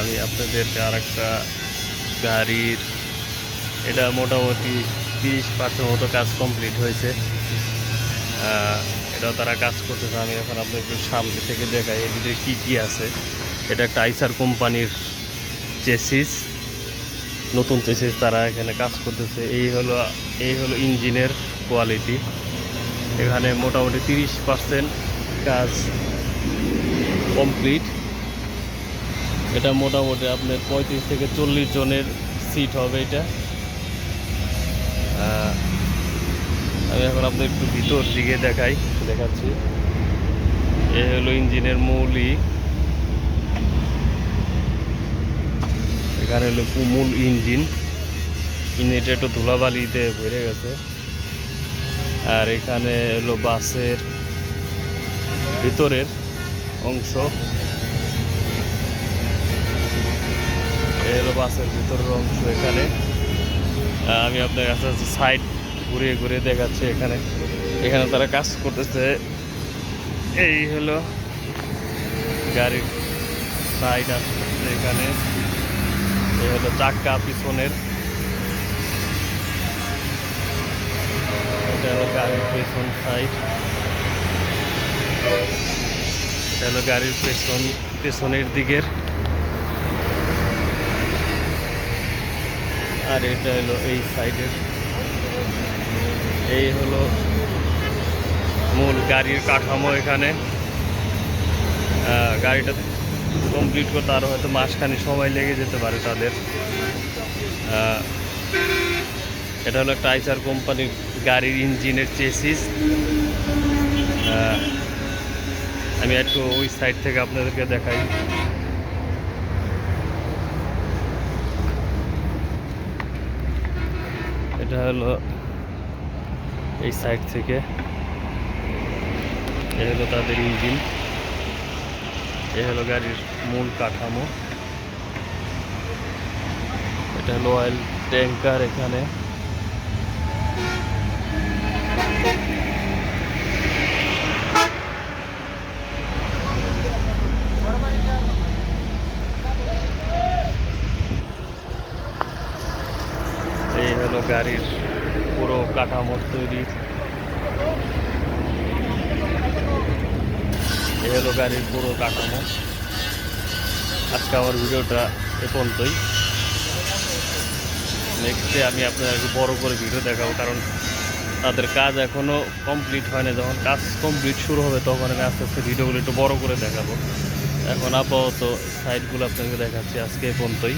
আমি আপনাদেরকে আর একটা গাড়ির, এটা মোটামুটি তিরিশ পার্সেন্ট মতো কাজ কমপ্লিট হয়েছে। এটাও তারা কাজ করতেছে, আমি এখন আপনাকে সামনে থেকে দেখাই এর ভিতরে কী কী আছে। এটা একটা আইসার কোম্পানির চেসিস নতুন চেসিস তারা এখানে কাজ করতেছে। এই হলো এই হলো ইঞ্জিনের কোয়ালিটি এখানে মোটামুটি তিরিশ পার্সেন্ট কাজ কমপ্লিট এটা মোটামুটি আপনার পঁয়ত্রিশ থেকে চল্লিশ জনের সিট হবে এটা। আমি এখন আপনার একটু ভিতর দিকে দেখাই, দেখাচ্ছি। এ হলো ইঞ্জিনের মৌলিক। এখানে হলো পু- মূল ইঞ্জিন। ইঞ্জিনটা একটু ধুলাবালিতে ভরে গেছে। আর এখানে হলো বাসের ভিতরের অংশ। হলো বাসের ভিতরের অংশ এখানে। আমি আপনার কাছে সাইড ঘুরিয়ে ঘুরিয়ে দেখাচ্ছি এখানে। এখানে তারা কাজ করতেছে। এই হলো গাড়ির সাইড আসছে এখানে। এই হলো চাক্কা পিছনের। এটা হলো গাড়ির পেছন সাইড এটা গাড়ির পেছন, পেছনের দিকের। আর এটা হলো এই সাইডের। এই হলো মূল গাড়ির কাঠামো এখানে। গাড়িটা কমপ্লিট করতে আরও হয়তো মাসখানি সময় লেগে যেতে পারে তাদের। এটা হলো একটা কোম্পানির গাড়ির ইঞ্জিনের চেসিস আমি একটু ওই সাইড থেকে আপনাদেরকে দেখাই। হলো এই সাইড থেকে। এ হলো তাদের ইঞ্জিন এ হলো গাড়ির মূল কাঠামো। এটা হলো অয়েল ট্যাঙ্কার এখানে। হলো গাড়ির পুরো কাঠামো তৈরি। এই হলো গাড়ির পুরো কাঠামো। আজকে আমার ভিডিওটা এ পর্যন্তই। নেক্সটে আমি আপনাদেরকে বড় করে ভিডিও দেখাবো, কারণ তাদের কাজ এখনও কমপ্লিট হয় না যখন কাজ কমপ্লিট শুরু হবে, তখন আমি আস্তে আস্তে ভিডিওগুলো একটু বড় করে দেখাবো। এখন আপাতত সাইডগুলো আপনাকে দেখাচ্ছি আজকে এ পর্যন্তই।